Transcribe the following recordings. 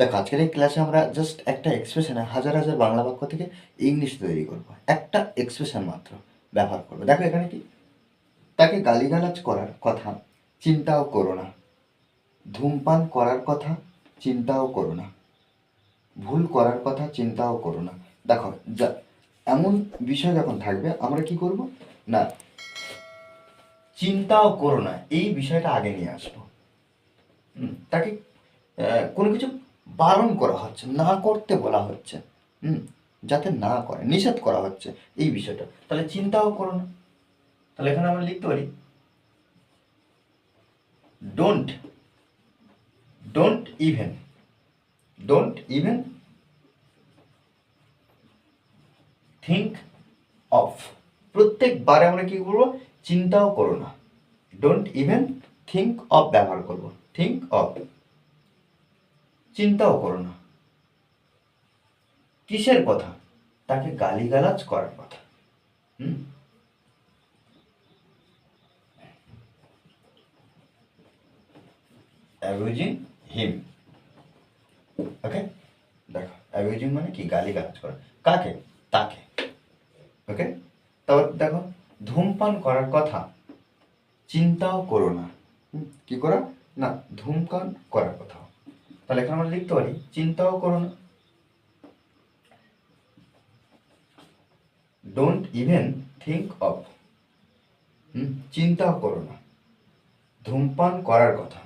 দেখো, আজকের এই ক্লাসে আমরা জাস্ট একটা এক্সপ্রেশনে হাজার হাজার বাংলা বাক্য থেকে ইংলিশ তৈরি করব। একটা এক্সপ্রেশন মাত্র ব্যবহার করব। দেখো এখানে কি? তাকে গালিগালাজ করার কথা, চিন্তাও করো না। ধূমপান করার কথা, চিন্তাও করো না। ভুল করার কথা, চিন্তাও করো না। দেখো, যা, এমন বিষয় যখন থাকবে, আমরা কি করব? না, চিন্তাও করো না। এই বিষয়টা আগে নিয়ে আসব। তাকে কোনো কিছু বারণ করা হচ্ছে, না করতে বলা হচ্ছে, হুম, যাতে না করে, নিষেধ করা হচ্ছে এই বিষয়টা। তাহলে চিন্তাও করো না। তাহলে এখানে আমরা লিখতে পারি don't don't even don't even think of প্রত্যেকবারে আমরা কি করব? চিন্তাও করো না। ডোন্ট ইভেন থিঙ্ক অফ ব্যবহার করব। থিঙ্ক অফ চিন্তাও করো না। কিসের কথা? তাকে গালিগালাজ করার কথা। হুম? Abusing him. ওকে? দেখো অ্যাবিউজিং মানে কি? গালিগালাজ করা। কাকে? তাকে। ওকে? তারপর দেখো, ধূমপান করার কথা। চিন্তাও করো না। কি করা? না, ধূমপান করার কথা। তাহলে এখানে আমরা লিখতে পারি, চিন্তাও করো না ডোন্ট ইভেন থিঙ্ক অফ চিন্তাও করো না। ধূমপান করার কথা,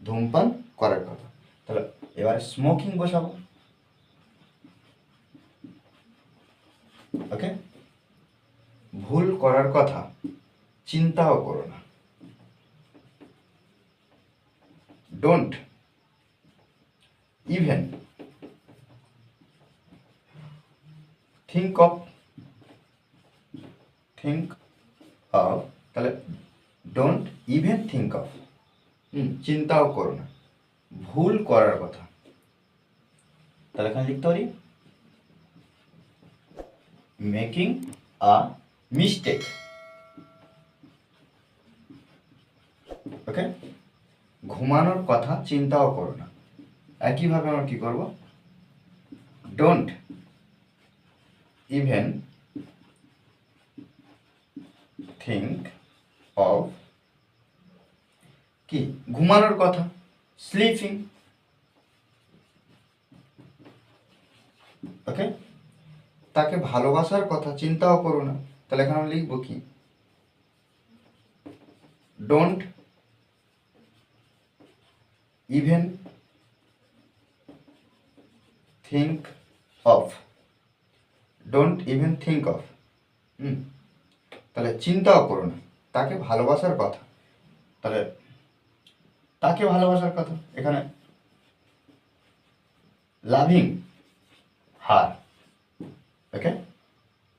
ধূমপান করার কথা। তাহলে এবারে স্মোকিং বসাবো। ওকে ভুল করার কথা, চিন্তাও করো না। Don't even think of think of, তাহলে ডোন্ট ইভেন থিঙ্ক অফ। হুম, চিন্তাও করো না, ভুল করার কথা। তাহলে এখানে লিখতে পারি, মেকিং আ মিস্টেক। ওকে? ঘুমানোর কথা চিন্তাও করো না। একইভাবে আমরা কি করব? ডোন্ট ইভেন থিঙ্ক অফ কি? ঘুমানোর কথা। স্লিপিং ওকে তাকে ভালোবাসার কথা, চিন্তাও করো না। তাহলে এখানে আমরা লিখব কি? Don't even think of don't even think of hmm. তাহলে চিন্তাও করো না। তাকে ভালোবাসার কথা। তাহলে তাকে ভালোবাসার কথা। এখানে লাভিং হার ওকে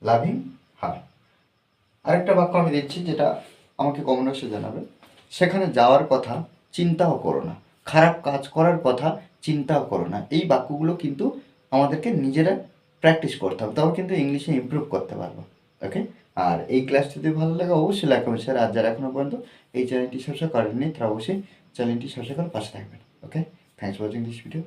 লাভিং হার আরেকটা বাক্য আমি দিচ্ছি যেটা আমাকে কমেন্টসে জানাবে। সেখানে যাওয়ার কথা, চিন্তাও করো না। খারাপ কাজ করার কথা চিন্তাও করো না। এই বাক্যগুলো কিন্তু আমাদেরকে নিজেরা প্র্যাকটিস করতে হবে। তবে কিন্তু ইংলিশে ইম্প্রুভ করতে পারব। ওকে আর এই ক্লাস যদি ভালো লাগে, অবশ্যই লাইক কমেন্ট শেয়ার আর যারা এখনও পর্যন্ত এই চ্যানেলটি সাবস্ক্রাইব করেননি, তারা অবশ্যই চ্যানেলটি সাবস্ক্রাইব করে পাশে থাকবেন। Okay thanks for watching this video